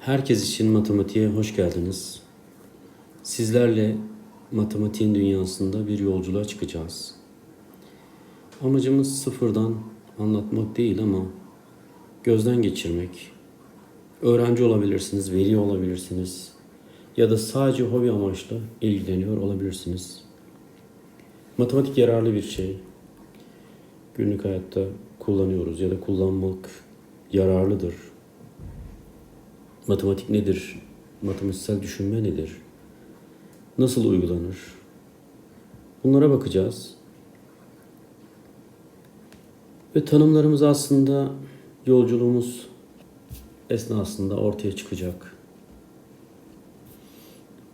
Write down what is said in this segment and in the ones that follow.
Herkes için matematiğe hoş geldiniz. Sizlerle matematiğin dünyasında bir yolculuğa çıkacağız. Amacımız sıfırdan anlatmak değil ama gözden geçirmek. Öğrenci olabilirsiniz, veli olabilirsiniz ya da sadece hobi amaçlı ilgileniyor olabilirsiniz. Matematik yararlı bir şey. Günlük hayatta kullanıyoruz ya da kullanmak yararlıdır. Matematik nedir? Matematiksel düşünme nedir? Nasıl uygulanır? Bunlara bakacağız. Ve tanımlarımız aslında yolculuğumuz esnasında ortaya çıkacak.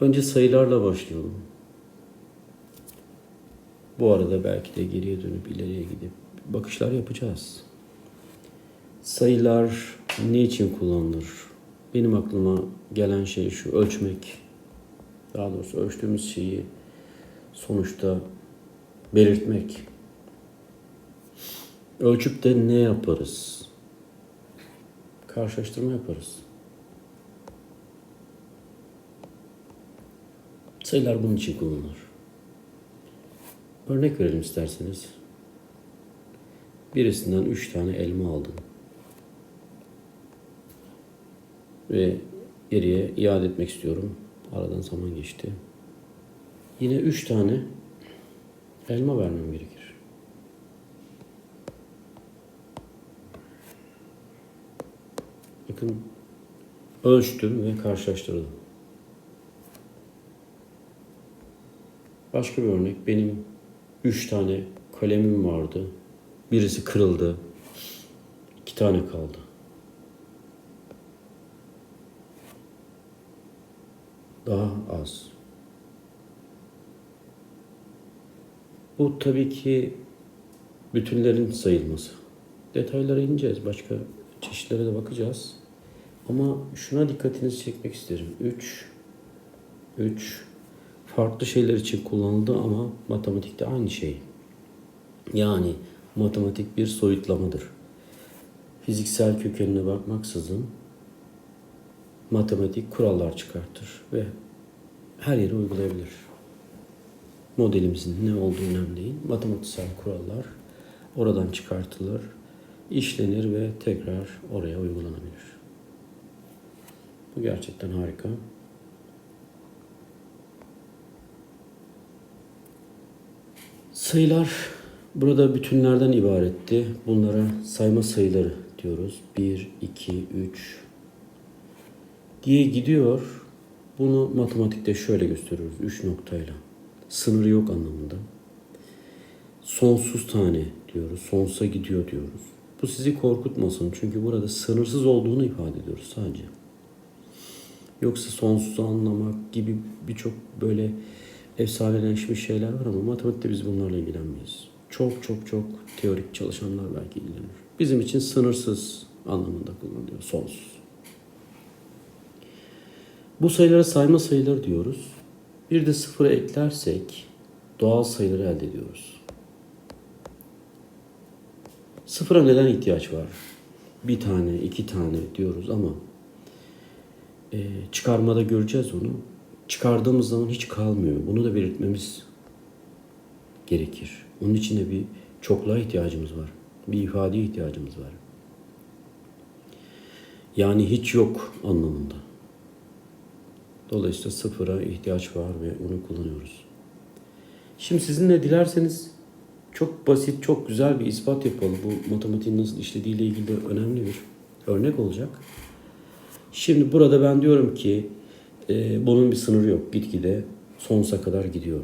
Önce sayılarla başlayalım. Bu arada belki de geriye dönüp ileriye gidip bakışlar yapacağız. Sayılar ne için kullanılır? Benim aklıma gelen şey şu, ölçmek. Daha doğrusu ölçtüğümüz şeyi sonuçta belirtmek. Ölçüp de ne yaparız? Karşılaştırma yaparız. Sayılar bunun için kullanılır. Örnek verelim isterseniz. Birisinden üç tane elma aldın. Ve geriye iade etmek istiyorum. Aradan zaman geçti. Yine üç tane elma vermem gerekir. Bakın ölçtüm ve karşılaştırdım. Başka bir örnek. Benim üç tane kalemim vardı. Birisi kırıldı. iki tane kaldı. Daha az. Bu tabii ki bütünlerin sayılması. Detaylara ineceğiz. Başka çeşitlere de bakacağız. Ama şuna dikkatinizi çekmek isterim. 3 3 farklı şeyler için kullanıldı ama matematikte aynı şey. Yani matematik bir soyutlamadır. Fiziksel kökenine bakmaksızın matematik kurallar çıkartır ve her yere uygulayabilir. Modelimizin ne olduğu önemli değil. Matematiksel kurallar oradan çıkartılır, işlenir ve tekrar oraya uygulanabilir. Bu gerçekten harika. Sayılar burada bütünlerden ibaretti. Bunlara sayma sayıları diyoruz. 1, 2, 3 diye gidiyor. Bunu matematikte şöyle gösteriyoruz. 3 noktayla. Sınırı yok anlamında. Sonsuz tane diyoruz. Sonsuza gidiyor diyoruz. Bu sizi korkutmasın. Çünkü burada sınırsız olduğunu ifade ediyoruz sadece. Yoksa sonsuzu anlamak gibi birçok böyle efsaneleşmiş şeyler var ama matematikte biz bunlarla ilgilenmeyiz. Çok çok çok teorik çalışanlar belki ilgilenir. Bizim için sınırsız anlamında kullanılıyor. Sonsuz. Bu sayılara sayma sayıları diyoruz. Bir de sıfıra eklersek doğal sayıları elde ediyoruz. Sıfıra neden ihtiyaç var? Bir tane, iki tane diyoruz ama e, çıkarmada göreceğiz onu. Çıkardığımız zaman hiç kalmıyor. Bunu da belirtmemiz gerekir. Onun için de bir çokluğa ihtiyacımız var. Bir ifadeye ihtiyacımız var. Yani hiç yok anlamında. Dolayısıyla sıfıra ihtiyaç var ve onu kullanıyoruz. Şimdi sizinle dilerseniz çok basit, çok güzel bir ispat yapalım. Bu matematiğin nasıl işlediğiyle ilgili de önemli bir örnek olacak. Şimdi burada ben diyorum ki e, bunun bir sınırı yok. Gitgide sonsuza kadar gidiyor.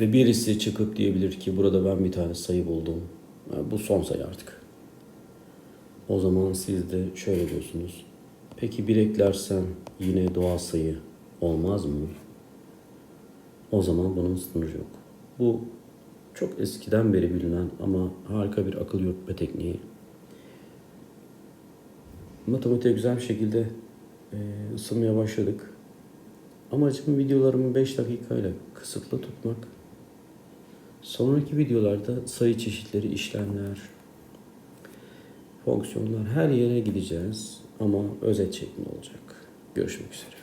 Ve birisi çıkıp diyebilir ki burada ben bir tane sayı buldum. Ha, bu son sayı artık. O zaman siz de şöyle diyorsunuz. Peki bir eklersen yine doğal sayı olmaz mı? O zaman bunun sınırı yok. Bu çok eskiden beri bilinen ama harika bir akıl yürütme tekniği. Matematiğe güzel bir şekilde e, ısınmaya başladık. Amacım videolarımı 5 dakikayla kısıtlı tutmak. Sonraki videolarda sayı çeşitleri, işlemler, fonksiyonlar her yere gideceğiz ama özet şeklinde olacak. Görüşmek üzere.